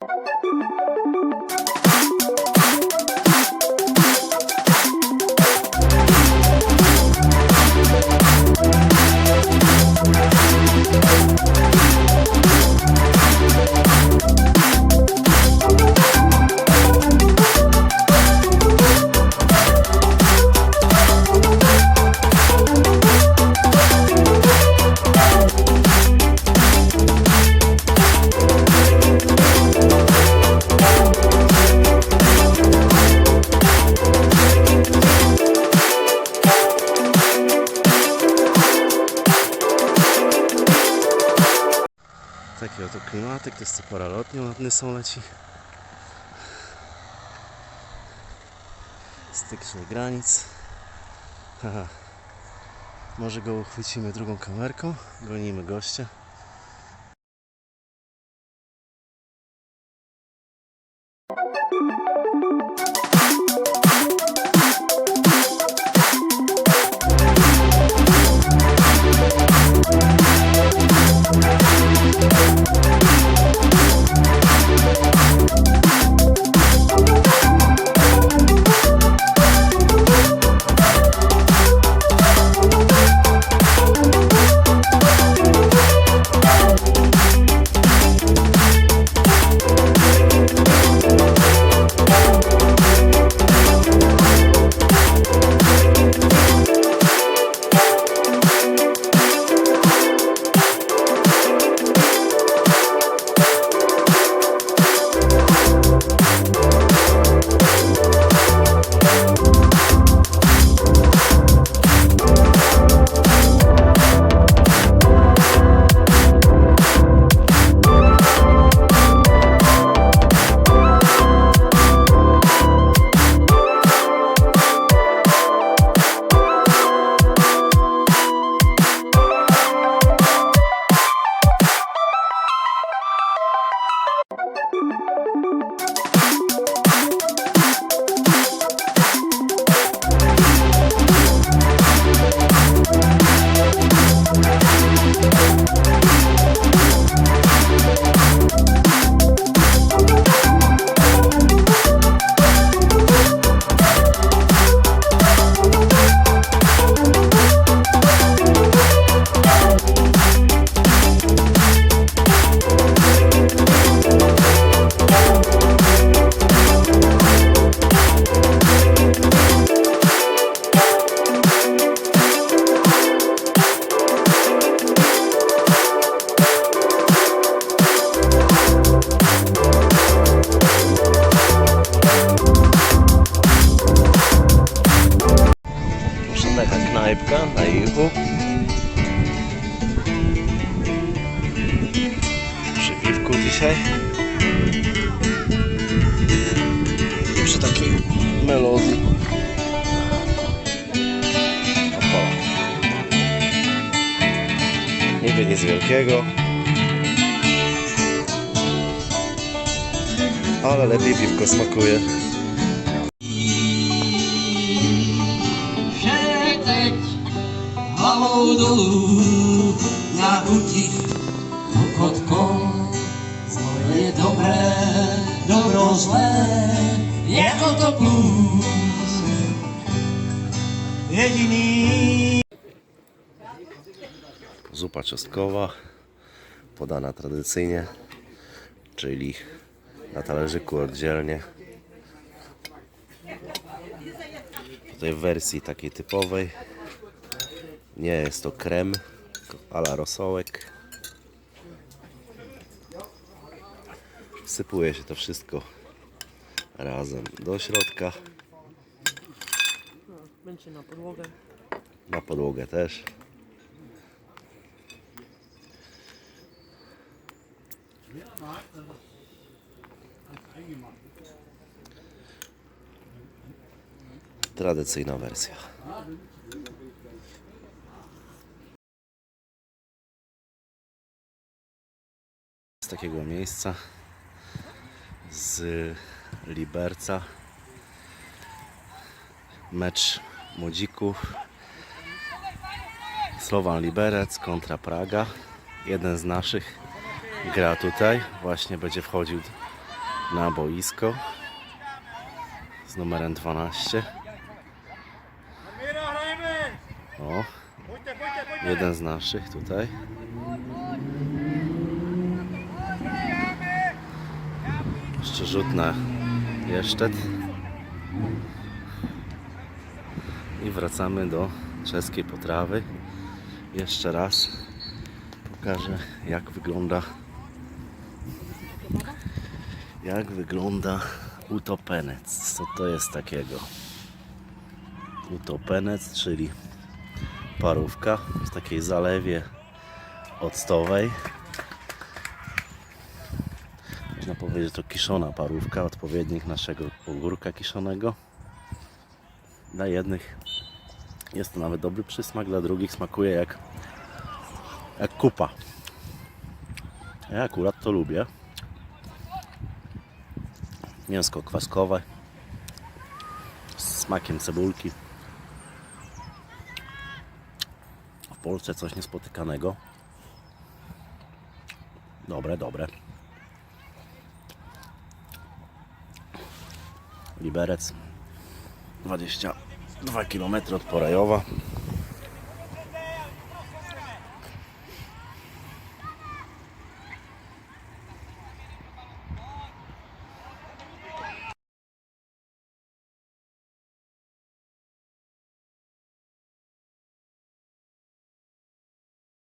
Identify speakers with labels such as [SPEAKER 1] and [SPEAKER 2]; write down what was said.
[SPEAKER 1] Thank you. Oto klimatyk, to jest co pora lotnią nad Nysą leci. Stykczej granic. Haha. Może go uchwycimy drugą kamerką, gonimy gościa. Ichu. Przy piwku dzisiaj. I przy takiej melodii. Opa. Niby nic wielkiego. Ale lepiej piwko smakuje.
[SPEAKER 2] Dolu na ucisk kokotką Swoje dobre, dobro złe Jako to plus Jedyny
[SPEAKER 1] Zupa czosnkowa, podana tradycyjnie, czyli na talerzyku oddzielnie. Tutaj w wersji takiej typowej nie jest to krem, ala rosołek. Wsypuje się to wszystko razem do środka,
[SPEAKER 3] Będzie na podłogę.
[SPEAKER 1] na podłogę też. Tradycyjna wersja. Z takiego miejsca z Liberca. Mecz młodzików. Slovan Liberec kontra Praga. Jeden z naszych gra tutaj. Właśnie będzie wchodził na boisko z numerem 12. O, jeden z naszych tutaj. Jeszcze rzut na jeszczet. I wracamy do czeskiej potrawy. Jeszcze raz pokażę jak wygląda jak wygląda utopenec. Co to jest takiego? Utopenec, czyli parówka w takiej zalewie octowej. Powiedzieć, to kiszona parówka, odpowiednik naszego ogórka kiszonego. Dla jednych jest to nawet dobry przysmak, dla drugich smakuje jak, jak kupa. Ja akurat to lubię. Mięsko kwaskowe z smakiem cebulki. W Polsce coś niespotykanego. Dobre, dobre. Liberec 22 km od Porajowa.